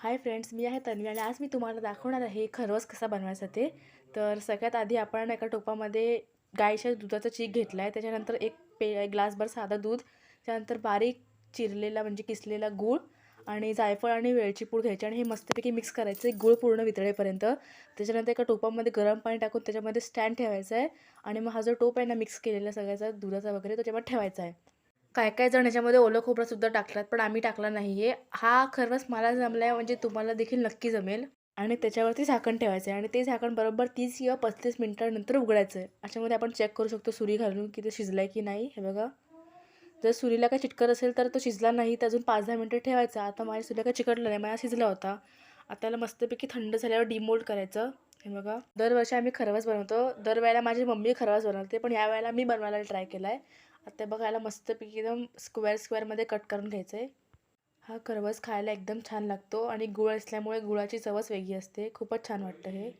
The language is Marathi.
हाय फ्रेंड्स मी आहे तन्वी आणि आज मी तुम्हाला दाखवणार आहे खरवस कसा बनवायचा ते तर सगळ्यात आधी आपण एका टोपामध्ये गाईच्या दुधाचा चीक घेतला आहे त्याच्यानंतर एक पे ग्लासभर साधं दूध त्यानंतर बारीक चिरलेला म्हणजे किसलेला गूळ आणि जायफळ आणि वेलची पूड घ्यायची आणि हे मस्तपैकी मिक्स करायचं. आहे गूळ पूर्ण वितळेपर्यंत. त्याच्यानंतर एका टोपामध्ये गरम पाणी टाकून त्याच्यामध्ये स्टँड ठेवायचं आहे आणि मग हा जो टोप आहे ना मिक्स केलेला सगळ्याचा दुधाचा वगैरे त्याच्यामध्ये ठेवायचा आहे काय काय जण याच्यामध्ये ओलं खोबरंसुद्धा टाकतात पण आम्ही टाकला नाही आहे हा खरंच मला जमला आहे म्हणजे तुम्हाला देखील नक्की जमेल. आणि त्याच्यावरती झाकण ठेवायचं आहे आणि ते झाकण बरोबर तीस किंवा पस्तीस मिनटानंतर उघडायचं आहे अशामध्ये आपण चेक करू शकतो सुरी घालून की ते शिजलं आहे की नाही. हे बघा. जर सुरीला काय चिटकत असेल तर तो शिजला नाही तर अजून पाच दहा मिनटं ठेवायचा. आता माझ्या सुरीला काय चिकटलं नाही माझा शिजला होता. आता त्याला मस्तपैकी थंड झाल्यावर डिमोल्ड करायचं. हे बघा. दरवर्षी आम्ही खरवस बनवतो. दरवेळेला माझी मम्मी खरवस बनवते पण या वेळेला मी बनवायला ट्राय केला आहे आता बघायला मस्तपैकी एकदम स्क्वेअर स्क्वेअरमध्ये कट करून घ्यायचं आहे हा खरवस खायला एकदम छान लागतो आणि गुळ असल्यामुळे गुळाची चवच वेगळी असते. खूपच छान वाटतं हे.